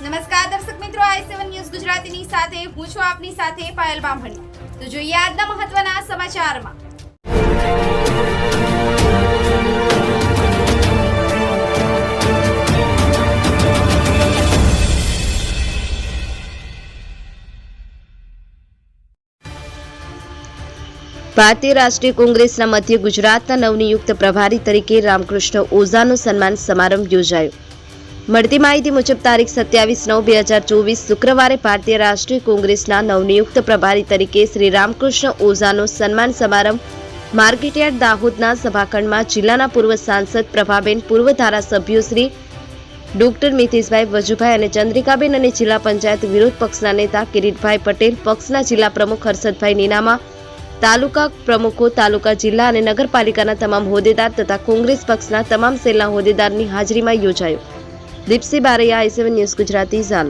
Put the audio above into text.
નમસ્કાર દર્શક મિત્રો, આઈ સેવન ન્યૂઝ ગુજરાતીની સાથે, હું છું આપની સાથે પાયલ બામણી. તો જોઈએ આજના મહત્વના સમાચારમાં. ભારતીય રાષ્ટ્રીય કોંગ્રેસના મધ્ય ગુજરાતના નવનિયુક્ત પ્રભારી તરીકે રામકૃષ્ણ ઓઝાનો સન્માન સમારંભ યોજાયો. મળતી માહિતી મુજબ તારીખ સત્યાવીસ નવ બે હજાર ચોવીસ શુક્રવારે ભારતીય રાષ્ટ્રીય કોંગ્રેસના નવનિયુક્ત પ્રભારી તરીકે શ્રી રામકૃષ્ણ ઓઝાનો સન્માન સમારંભ માર્કેટયાર્ડ દાહોદના સભાખંડમાં જિલ્લાના પૂર્વ સાંસદ પ્રભાબેન, પૂર્વ ધારાસભ્યો શ્રી ડોક્ટર મિતેશભાઈ વજુભાઈ અને ચંદ્રિકાબેન અને જિલ્લા પંચાયત વિરોધ પક્ષના નેતા કિરીટભાઈ પટેલ, પક્ષના જિલ્લા પ્રમુખ હર્ષદભાઈ નીનામા, તાલુકા પ્રમુખો, તાલુકા જિલ્લા અને નગરપાલિકાના તમામ હોદ્દેદાર તથા કોંગ્રેસ પક્ષના તમામ સેલના હોદ્દેદારની હાજરીમાં યોજાયો. Deepsinh Baraiya I seven news Gujarati ઝાલો.